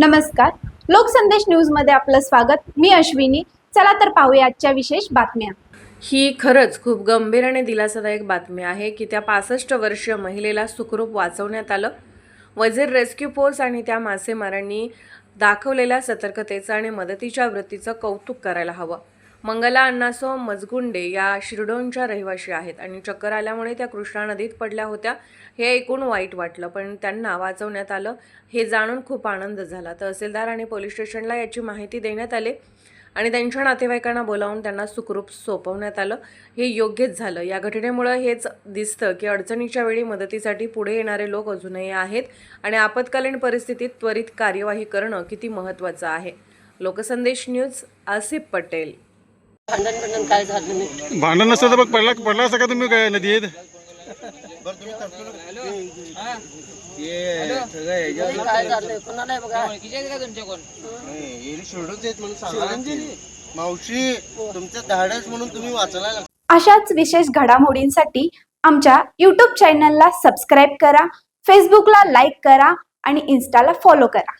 नमस्कार. लोकसंदेश न्यूजमध्ये आपलं स्वागत. मी अश्विनी. चला तर पाहूया आजच्या विशेष बातम्या. ही खरंच खूप गंभीर आणि दिलासादायक बातमी आहे की त्या पासष्ट वर्षीय महिलेला सुखरूप वाचवण्यात आलं. वजीर रेस्क्यू फोर्स आणि त्या मासेमारांनी दाखवलेल्या सतर्कतेचं आणि मदतीच्या वृत्तीचं कौतुक करायला हवं. मंगला अण्णासो मजगुंडे या शिरडोनच्या रहिवाशी आहेत आणि चक्कर आल्यामुळे त्या कृष्णा नदीत पडल्या होत्या. हे ऐकून वाईट वाटलं पण त्यांना वाचवण्यात आलं हे जाणून खूप आनंद झाला. तहसीलदार आणि पोलीस स्टेशनला याची माहिती देण्यात आली आणि त्यांच्या नातेवाईकांना बोलावून त्यांना सुखरूप सोपवण्यात आलं. हे योग्यच झालं. या घटनेमुळं हेच दिसतं की अडचणीच्या वेळी मदतीसाठी पुढे येणारे लोक अजूनही आहेत आणि आपत्कालीन परिस्थितीत त्वरित कार्यवाही करणं किती महत्त्वाचं आहे. लोकसंदेश न्यूज आसिफ पटेल. भांडण भांडण काय झालं नाही? भांडण नसतं तर मग पडला पडला असता का तुम्ही काय नदीत काय कुणाला बघा. मावशी तुमचं धाडस म्हणून तुम्ही वाचला अशाच विशेष घडामोडींसाठी आमच्या यूट्यूब चॅनलला सबस्क्राईब करा फेसबुकला लाईक करा आणि इन्स्टाला फॉलो करा.